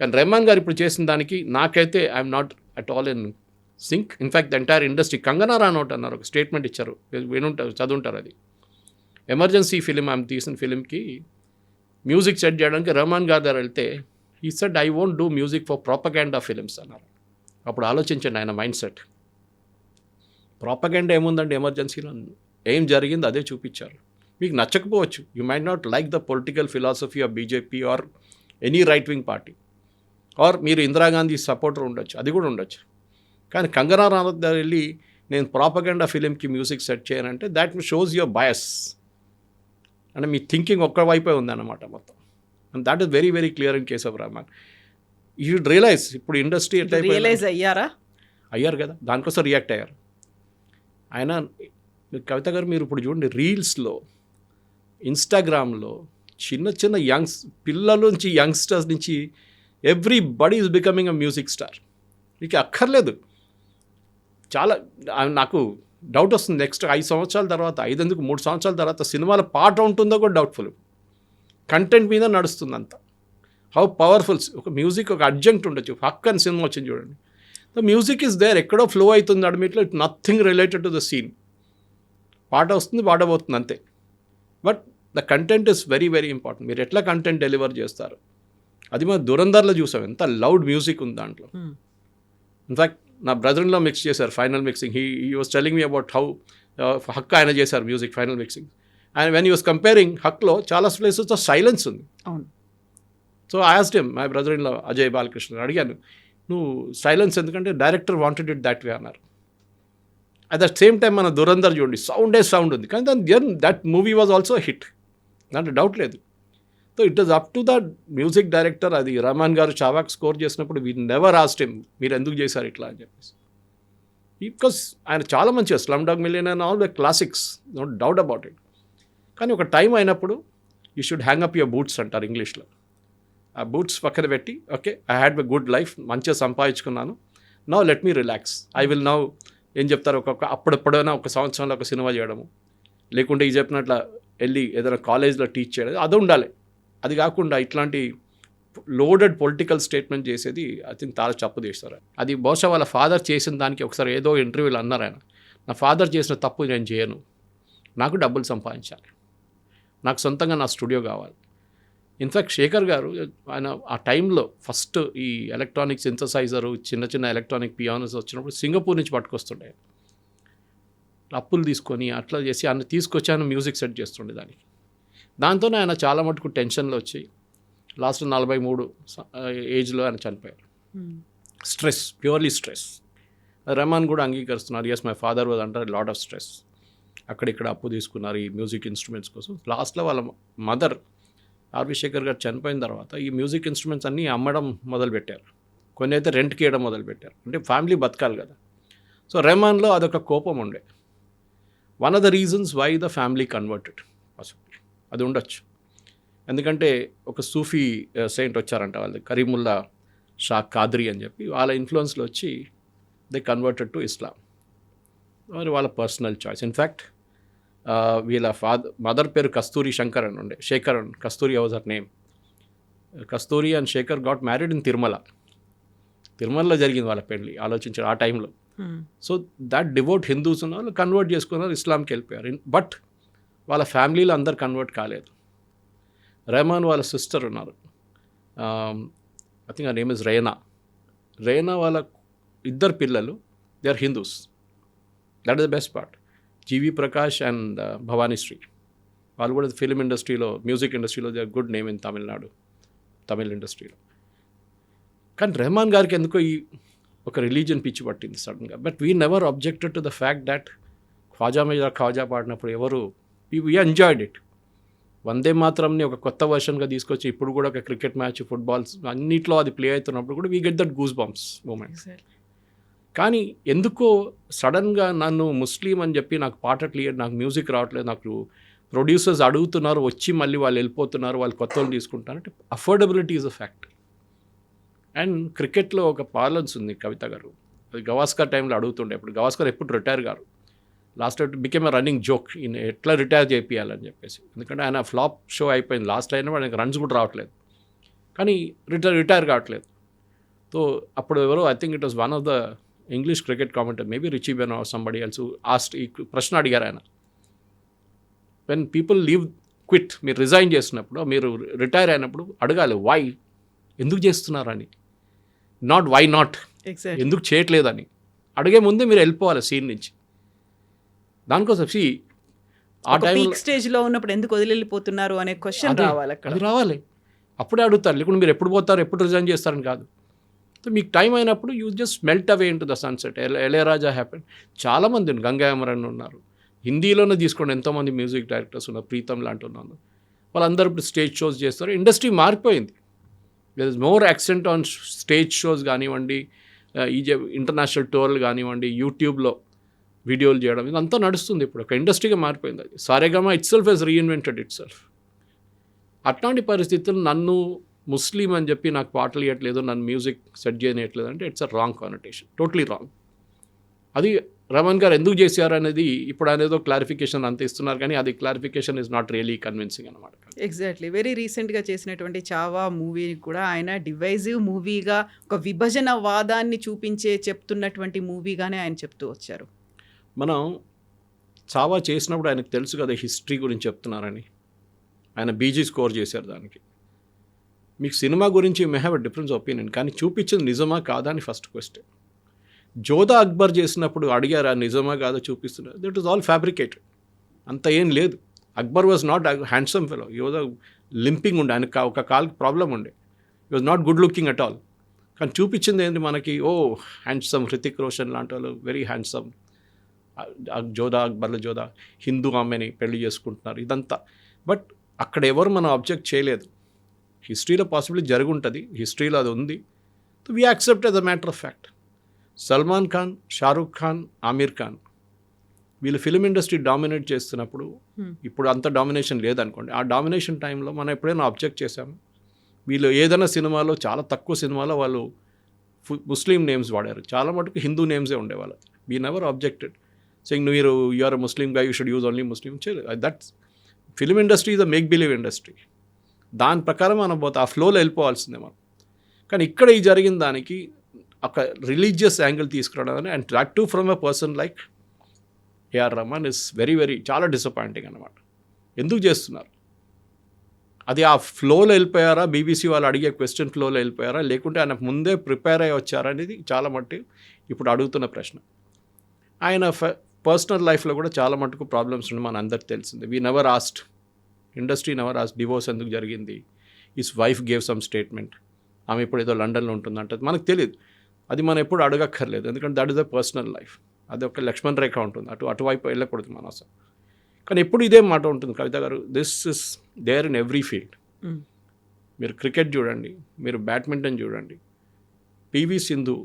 కానీ రెహమాన్ గారు ఇప్పుడు చేసిన దానికి నాకైతే I'm not at all in sync. In fact the entire industry Kangana Ranaut అన్నారు ఒక స్టేట్మెంట్ ఇచ్చారు. వినుంటారు చదువుంటారు అది. ఎమర్జెన్సీ ఫిలిం ఆమె తీసిన ఫిలింకి మ్యూజిక్ సెట్ చేయడానికి రెహమాన్ గారి దగ్గర వెళ్తే ఈ said I won't do music for propaganda films అన్నారు. అప్పుడు ఆలోచించండి ఆయన మైండ్ సెట్. ప్రాపగాండా ఏముందండి ఎమర్జెన్సీలో? ఏం జరిగింది అదే చూపించారు. మీకు నచ్చకపోవచ్చు. You might not like the political philosophy of BJP or any right wing party or మీరు ఇందిరాగాంధీ సపోర్టర్ ఉండొచ్చు అది కూడా ఉండొచ్చు. కానీ కంగనా రనౌత్ దగ్గర వెళ్ళి నేను ప్రాపగండా ఫిలింకి మ్యూజిక్ సెట్ చేయనంటే దాట్ షోస్ యువర్ బయస్ అంటే మీ థింకింగ్ ఒక్క వైపే ఉందన్నమాట మొత్తం. And that is very very clear in case of Rahman you should realise ఇప్పుడు ఇండస్ట్రీ ఎట్లా రియలైజ్ అయ్యారా? అయ్యారు కదా దానికోసం రియాక్ట్ అయ్యారు. ఆయన కవిత గారు మీరు ఇప్పుడు చూడండి రీల్స్లో ఇన్స్టాగ్రామ్లో చిన్న చిన్న యంగ్స్ పిల్లల నుంచి యంగ్స్టర్స్ నుంచి everybody is becoming a music star మీకు అక్కర్లేదు. చాలా నాకు డౌట్ వస్తుంది. నెక్స్ట్ ఐదు సంవత్సరాల తర్వాత ఐదెందుకు మూడు సంవత్సరాల తర్వాత సినిమాల పాట ఉంటుందో కూడా డౌట్ఫుల్ కంటెంట్ మీద నడుస్తుంది అంతా హౌ పవర్ఫుల్స్ ఒక మ్యూజిక్ ఒక అర్జెంట్ ఉండొచ్చు. హక్ అని సినిమా వచ్చింది చూడండి. ద మ్యూజిక్ ఇస్ దేర్ ఎక్కడో ఫ్లో అవుతుంది అడమిట్లో. It nothing related to the scene పాట వస్తుంది పాట పోతుంది అంతే. But the content is very very important మీరు ఎట్లా కంటెంట్ డెలివర్ చేస్తారు? అది మనం దురందర్లో చూసాం. ఎంత లౌడ్ మ్యూజిక్ ఉంది దాంట్లో. Hmm. ఇన్ఫ్యాక్ట్ నా బ్రదర్లో మిక్స్ చేశారు ఫైనల్ మిక్సింగ్ హీ ఈ was telling me about how Haq ఆయన చేశారు music final mixing and when you was comparing హక్లో చాలా ప్లేసెస్తో సైలెన్స్ ఉంది. అవును. So I asked him my brother in Ajay Balakrishna అడిగాను నువ్వు సైలెన్స్ ఎందుకంటే director wanted it that way అన్నారు. అట్ ద సేమ్ టైం మన దురందర్ చూడండి సౌండే సౌండ్ ఉంది. కానీ దాని that movie was also hit దాంట్లో డౌట్ లేదు. So it is up to the music director అది రహమాన్ గారు చావాక్ స్కోర్ చేసినప్పుడు వీ నెవర్ ఆస్ట్ హిమ్ మీరు ఎందుకు చేశారు ఇట్లా? అని చెప్పేసి. బికాస్ ఆయన చాలా మంచిగా slumdog million and all the classics no doubt about it కానీ ఒక టైం అయినప్పుడు you should hang up your boots అంటారు ఇంగ్లీష్లో ఆ బూట్స్ పక్కన పెట్టి okay I had my good life మంచిగా సంపాదించుకున్నాను. Now let me relax I will now ఏం చెప్తారు? ఒక్కొక్క అప్పుడప్పుడైనా ఒక సంవత్సరంలో ఒక సినిమా చేయడము. లేకుంటే ఈ చెప్పినట్ల వెళ్ళి ఏదైనా కాలేజ్లో టీచ్ చేయడం అది ఉండాలి. అది కాకుండా ఇట్లాంటి లోడెడ్ పొలిటికల్ స్టేట్మెంట్ చేసేది ఐ థింక్ చాలా తప్పు చేస్తారు అది బహుశా వాళ్ళ ఫాదర్ చేసిన దానికి ఒకసారి ఏదో ఇంటర్వ్యూలు అన్నారు ఆయన. నా ఫాదర్ చేసిన తప్పు నేను చేయను. నాకు డబ్బులు సంపాదించాలి. నాకు సొంతంగా నా స్టూడియో కావాలి. ఇన్ఫ్యాక్ట్ శేఖర్ గారు ఆయన ఆ టైంలో ఫస్ట్ ఈ ఎలక్ట్రానిక్ సింథసైజరు చిన్న చిన్న ఎలక్ట్రానిక్ పియానోస్ వచ్చినప్పుడు సింగపూర్ నుంచి పట్టుకొస్తుండే. అప్పులు తీసుకొని అట్లా చేసి ఆయన తీసుకొచ్చి ఆయన మ్యూజిక్ సెట్ చేస్తుండే దానికి. దాంతోనే ఆయన చాలా మటుకు టెన్షన్లో వచ్చి లాస్ట్ నలభై మూడు ఏజ్లో ఆయన చనిపోయారు. Stress purely stress. రెహమాన్ కూడా అంగీకరిస్తున్నారు ఎస్ మై ఫాదర్ వాజ్ అంటారు లాట్ ఆఫ్ స్ట్రెస్ అక్కడిక్కడ అప్పు తీసుకున్నారు ఈ మ్యూజిక్ ఇన్స్ట్రుమెంట్స్ కోసం. లాస్ట్లో వాళ్ళ మదర్ ఆర్వి శేఖర్ గారు చనిపోయిన తర్వాత ఈ మ్యూజిక్ ఇన్స్ట్రుమెంట్స్ అన్నీ అమ్మడం మొదలుపెట్టారు. కొన్ని అయితే రెంట్కి ఇవ్వడం మొదలుపెట్టారు. అంటే ఫ్యామిలీ బతకాలి కదా. సో రెహమాన్లో అదొక కోపం ఉండే. One of the reasons why the family converted అది ఉండొచ్చు. ఎందుకంటే ఒక సూఫీ సెయింట్ వచ్చారంట వాళ్ళు కరీముల్లా షా కాద్రి అని చెప్పి వాళ్ళ ఇన్ఫ్లుయెన్స్లో వచ్చి దే కన్వర్టెడ్ టు ఇస్లాం మరి వాళ్ళ పర్సనల్ చాయిస్ ఇన్ఫ్యాక్ట్ వీళ్ళ ఫాదర్ మదర్ పేరు కస్తూరి శంకర్ అని ఉండే శేఖర్ అని Kasturi was her name Kasturi and Shekhar got married in Tirumala. తిరుమలలో జరిగింది వాళ్ళ పెళ్ళి ఆలోచించారు ఆ టైంలో సో దట్ డివోట్ హిందూస్ ఉన్న వాళ్ళు కన్వర్ట్ చేసుకున్నారు ఇస్లాంకి వెళ్ళిపోయారు. బట్ వాళ్ళ ఫ్యామిలీలో అందరు కన్వర్ట్ కాలేదు. రెహమాన్ వాళ్ళ సిస్టర్ ఉన్నారు. I think uh name is Reena Reena వాళ్ళ ఇద్దరు పిల్లలు they are Hindus that is the best part GV Prakash and Bhavani Shri వాళ్ళు కూడా ఫిలిం ఇండస్ట్రీలో మ్యూజిక్ ఇండస్ట్రీలో they good name in Tamil Nadu Tamil ఇండస్ట్రీలో కానీ రెహమాన్ గారికి ఎందుకో ఈ ఒక రిలీజియన్ పిచ్చి పట్టింది సడన్గా but we never objected to the fact that Khwaja మీద ఖ్వాజా పాడినప్పుడు ఎవరు వీ ఎంజాయ్డ్ ఇట్ వందే మాత్రంని ఒక కొత్త వర్షన్గా తీసుకొచ్చి ఇప్పుడు కూడా ఒక క్రికెట్ మ్యాచ్ ఫుట్బాల్స్ అన్నిట్లో అది ప్లే అవుతున్నప్పుడు కూడా we get that goose bumps moment కానీ ఎందుకో సడన్గా నన్ను ముస్లిం అని చెప్పి నాకు పాట క్లియర్ నాకు మ్యూజిక్ రావట్లేదు నాకు ప్రొడ్యూసర్స్ అడుగుతున్నారు వచ్చి మళ్ళీ వాళ్ళు వెళ్ళిపోతున్నారు వాళ్ళు కొత్త వాళ్ళు తీసుకుంటారు అంటే affordability is a fact and క్రికెట్లో ఒక పాలన్స్ ఉంది కవిత గారు. అది గవాస్కర్ టైంలో అడుగుతుండే ఇప్పుడు గవాస్కర్ ఎప్పుడు రిటైర్ గారు. Last became a running joke. ఈయన ఎట్లా రిటైర్ చేపియాలని చెప్పేసి. ఎందుకంటే ఆయన ఫ్లాప్ షో అయిపోయింది. లాస్ట్ అయినా ఆయనకి రన్స్ కూడా రావట్లేదు. కానీ రిటైర్ రిటైర్ కావట్లేదు. సో అప్పుడు ఎవరో I think it was one of the English cricket commentator. Maybe Richie Ben or somebody else asked ఈ ప్రశ్న అడిగారు ఆయన. వెన్ పీపుల్ లీవ్ క్విట్ మీరు రిజైన్ చేసినప్పుడు మీరు రిటైర్ అయినప్పుడు అడగాలి వై ఎందుకు చేస్తున్నారని? నాట్ వై నాట్ ఎందుకు చేయట్లేదని? అడిగే ముందే మీరు వెళ్ళిపోవాలి సీన్ నుంచి. దానికోసం సి ఆ టైంలో పీక్ స్టేజ్లో ఉన్నప్పుడు ఎందుకు వదిలిపోతున్నారు అనే క్వశ్చన్ రావాలి అది రావాలి. అప్పుడే అడుగుతారు లేకుంటే మీరు ఎప్పుడు పోతారు ఎప్పుడు రిజైన్ చేస్తారని కాదు. సో మీకు టైం అయినప్పుడు you just melt away into the sunset Ilaiyaraaja happen చాలామంది ఉన్నారు గంగా అమరన్ ఉన్నారు. హిందీలోనే తీసుకోండి ఎంతోమంది మ్యూజిక్ డైరెక్టర్స్ ఉన్నారు ప్రీతం లాంటి ఉన్నారు. వాళ్ళందరూ ఇప్పుడు స్టేజ్ షోస్ చేస్తారు ఇండస్ట్రీ మారిపోయింది. There is more accent on stage shows కానివ్వండి ఈ ఇంటర్నేషనల్ టూర్లు కానివ్వండి యూట్యూబ్లో వీడియోలు చేయడం ఇదంతా నడుస్తుంది ఇప్పుడు. ఒక ఇండస్ట్రీగా మారిపోయింది అది. Saregama itself has reinvented itself అట్లాంటి పరిస్థితులు నన్ను ముస్లిం అని చెప్పి నాకు పాటలు ఇవ్వట్లేదు నన్ను మ్యూజిక్ సెట్ చేయట్లేదు అంటే it's a wrong connotation totally wrong అది రమణ్ గారు ఎందుకు చేశారు అనేది ఇప్పుడు ఆయన క్లారిఫికేషన్ అంత ఇస్తున్నారు కానీ అది clarification is not really convincing అనమాట ఎగ్జాక్ట్లీ వెరీ రీసెంట్గా చేసినటువంటి చావా మూవీ కూడా ఆయన డివైజివ్ మూవీగా ఒక విభజన వాదాన్ని చూపించే చెప్తున్నటువంటి మూవీగానే ఆయన చెప్తూ వచ్చారు. మనం చావా చేసినప్పుడు ఆయనకు తెలుసు కదా హిస్టరీ గురించి చెప్తున్నారని. ఆయన బీజీ స్కోర్ చేశారు దానికి. మీకు సినిమా గురించి may have a difference opinion కానీ చూపించింది నిజమా కాదా అని ఫస్ట్ క్వశ్చన్ జోదా అక్బర్ చేసినప్పుడు అడిగారు ఆ నిజమా కాదా చూపిస్తున్నారు? దట్ ఈస్ ఆల్ ఫ్యాబ్రికేటెడ్ అంత ఏం లేదు. Akbar was not handsome fellow యోధా లింపింగ్ ఉండే. ఆయనకు ఒక కాల్కి ప్రాబ్లం ఉండే. He was not good looking at all కానీ చూపించింది ఏంటి మనకి? ఓ హ్యాండ్సమ్ హృతిక్ రోషన్ లాంటి వాళ్ళు వెరీ హ్యాండ్సమ్ జోధా అక్బర్ల జోధా హిందూ ఆమెని పెళ్ళి చేసుకుంటున్నారు ఇదంతా. బట్ అక్కడ ఎవరు మనం అబ్జెక్ట్ చేయలేదు. హిస్టరీలో పాసిబిలిటీ జరిగి ఉంటుంది హిస్టరీలో అది ఉంది. We accept as a matter of fact Salman Khan Shahrukh Khan Aamir Khan వీళ్ళు ఫిలిం ఇండస్ట్రీ డామినేట్ చేస్తున్నప్పుడు Hmm. ఇప్పుడు అంత డామినేషన్ లేదనుకోండి. ఆ డామినేషన్ టైంలో మనం ఎప్పుడైనా అబ్జెక్ట్ చేశాము? వీళ్ళు ఏదైనా సినిమాలో చాలా తక్కువ సినిమాలో వాళ్ళు ముస్లిం నేమ్స్ వాడారు. చాలా మటుకు హిందూ నేమ్సే ఉండేవాళ్ళు. వీ నెవర్ అబ్జెక్టెడ్ సెయింగ్ మీరు యూఆర్ ముస్లిం గా you should use only Muslim that film industry is a make believe industry దాని ప్రకారం మనం పోతే ఆ ఫ్లోలో వెళ్ళిపోవాల్సిందే మనం. కానీ ఇక్కడ ఈ జరిగిన దానికి ఒక రిలీజియస్ యాంగిల్ తీసుకురావడం and that to from a person like AR Rahman is very very చాలా డిసప్పాయింటింగ్ అనమాట ఎందుకు చేస్తున్నారు? అది ఆ ఫ్లోలో వెళ్ళిపోయారా? బీబీసీ వాళ్ళు అడిగే క్వశ్చన్ ఫ్లోలో వెళ్ళిపోయారా? లేకుంటే ఆయన ముందే ప్రిపేర్ అయ్యి వచ్చారా అనేది చాలా మట్టి ఇప్పుడు అడుగుతున్న ప్రశ్న. ఆయన పర్సనల్ లైఫ్లో కూడా చాలా మటుకు ప్రాబ్లమ్స్ ఉన్నాయి మన అందరికి తెలిసింది. We never asked industry never asked divorce ఎందుకు జరిగింది? His wife gave some statement ఆమె ఇప్పుడు ఏదో లండన్లో ఉంటుందంటే. మనకు తెలియదు అది మనం ఎప్పుడు అడగక్కర్లేదు. ఎందుకంటే that is the personal life అది ఒక లక్ష్మణ్ రేఖ ఉంటుంది. అటు అటువైపు వెళ్ళకూడదు మనం అసలు కానీ ఎప్పుడు ఇదే మాట ఉంటుంది. కవిత గారు this is there in every field. మీరు క్రికెట్ చూడండి మీరు బ్యాడ్మింటన్ చూడండి. పివి సింధు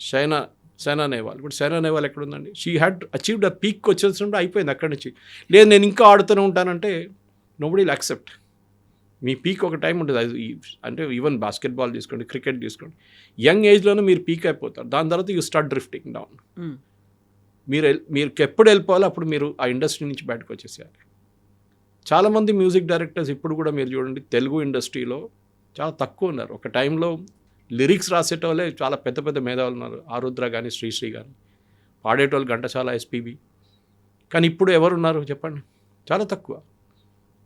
సైనా సైనా నేవాల్ ఇప్పుడు సైనా నేవాల్ ఎక్కడ ఉందండి she had achieved a peak వచ్చేసినప్పుడు అయిపోయింది అక్కడి నుంచి. లేదు నేను ఇంకా ఆడుతూనే ఉంటానంటే nobody will accept me peak ఒక టైం ఉంటుంది. అది అంటే ఈవెన్ బాస్కెట్బాల్ తీసుకోండి క్రికెట్ తీసుకోండి. యంగ్ ఏజ్లోనే మీరు పీక్ అయిపోతారు. దాని తర్వాత యూ స్టార్ట్ డ్రిఫ్టింగ్ డౌన్. మీరు మీరు ఎప్పుడు వెళ్ళిపోవాలో అప్పుడు మీరు ఆ ఇండస్ట్రీ నుంచి బయటకు వచ్చేసేయాలి. చాలామంది మ్యూజిక్ డైరెక్టర్స్ ఇప్పుడు కూడా మీరు చూడండి తెలుగు ఇండస్ట్రీలో చాలా తక్కువ ఉన్నారు. ఒక టైంలో లిరిక్స్ రాసేటోళ్ళే చాలా పెద్ద పెద్ద మేధావులు ఉన్నారు. ఆరుద్ర కానీ శ్రీశ్రీ కానీ పాడేటోళ్ళు ఘంటసాల ఎస్పీబి. కానీ ఇప్పుడు ఎవరు ఉన్నారు చెప్పండి? చాలా తక్కువ.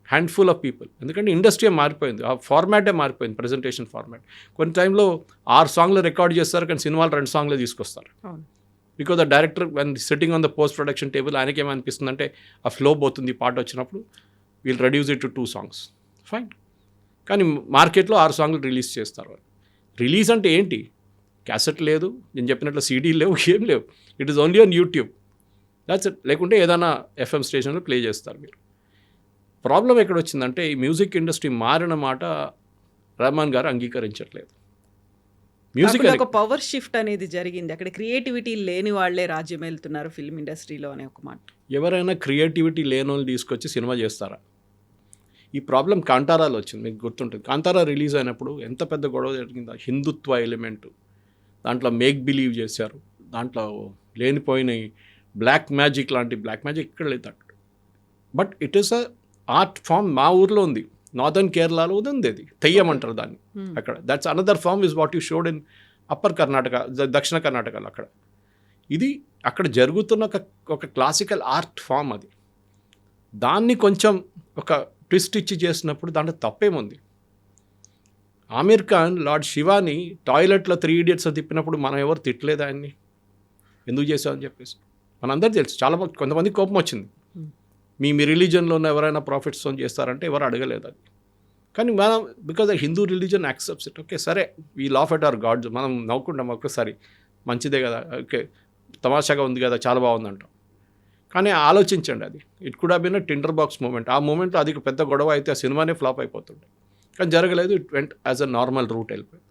హ్యాండ్ఫుల్ ఆఫ్ పీపుల్ ఎందుకంటే ఇండస్ట్రీ మారిపోయింది. ఆ ఫార్మాటే మారిపోయింది ప్రజెంటేషన్ ఫార్మాట్ కొన్ని టైంలో ఆరు సాంగ్లు రికార్డ్ చేస్తారు కానీ సినిమాలు రెండు సాంగ్లు తీసుకొస్తారు. Because the director one sitting on the post production table ఆయనకి ఏమనిపిస్తుంది అంటే ఆ ఫ్లో పోతుంది పాట వచ్చినప్పుడు we'll reduce it to two songs fine కానీ మార్కెట్లో ఆరు సాంగ్లు రిలీజ్ చేస్తారు వాళ్ళు. రిలీజ్ అంటే ఏంటి? క్యాసెట్ లేదు నేను చెప్పినట్లు సీడీ లేవు ఏం లేవు. It is only on YouTube that's it లేకుంటే ఏదైనా ఎఫ్ఎం స్టేషన్లో ప్లే చేస్తారు మీరు. ప్రాబ్లం ఎక్కడ వచ్చిందంటే ఈ మ్యూజిక్ ఇండస్ట్రీ మారిన మాట రెహమాన్ గారు అంగీకరించట్లేదు. మ్యూజిక్ ఒక పవర్ షిఫ్ట్ అనేది జరిగింది. అక్కడ క్రియేటివిటీ లేని వాళ్ళే రాజ్యం వెళ్తున్నారు ఫిల్మ్ ఇండస్ట్రీలో అనే ఒక మాట. ఎవరైనా క్రియేటివిటీ లేని వాళ్ళు తీసుకొచ్చి సినిమా చేస్తారా? ఈ ప్రాబ్లం కాంతారాలో వచ్చింది మీకు గుర్తుంటుంది. కాంతారా రిలీజ్ అయినప్పుడు ఎంత పెద్ద గొడవ జరిగిందో హిందుత్వ ఎలిమెంట్. దాంట్లో మేక్ బిలీవ్ చేశారు. దాంట్లో లేనిపోయిన బ్లాక్ మ్యాజిక్ లాంటి బ్లాక్ మ్యాజిక్ ఇక్కడ లేదు but it is a art form మా ఊర్లో ఉంది. నార్దర్న్ కేరళలో ఉంది అది. తెయ్యం అంటారు దాన్ని Hmm. అక్కడ. That's another form is what you showed in upper Karnataka దక్షిణ కర్ణాటకలో అక్కడ. ఇది అక్కడ జరుగుతున్న ఒక ఒక క్లాసికల్ ఆర్ట్ ఫామ్ అది. దాన్ని కొంచెం ఒక ట్విస్ట్ ఇచ్చి చేసినప్పుడు దాంట్లో తప్పేముంది? ఆమీర్ ఖాన్ లార్డ్ శివాని టాయిలెట్లో త్రీ ఇడియట్స్ తిప్పినప్పుడు మనం ఎవరు తిట్టలేదు ఆయన్ని? ఎందుకు చేసామని చెప్పేసి. మనందరూ తెలుసు. చాలా మంది కొంతమంది కోపం వచ్చింది. మీ మీ రిలీజన్లో ఉన్న ఎవరైనా ప్రాఫిట్స్తో చేస్తారంటే ఎవరు అడగలేదు? అది కానీ మనం because Hindu religion accepts it. Okay సరే. We laugh at our gods. మనం నవ్వుకుంటాం ఒక్కసారి. మంచిదే కదా. ఓకే తమాషాగా ఉంది కదా. చాలా బాగుంది అంటాం కానీ ఆలోచించండి అది. It could been tinder box moment ఆ మూమెంట్లో అది పెద్ద గొడవ అయితే ఆ సినిమానే ఫ్లాప్ అయిపోతుండే. కానీ జరగలేదు. It went as a normal route వెళ్ళిపోయింది.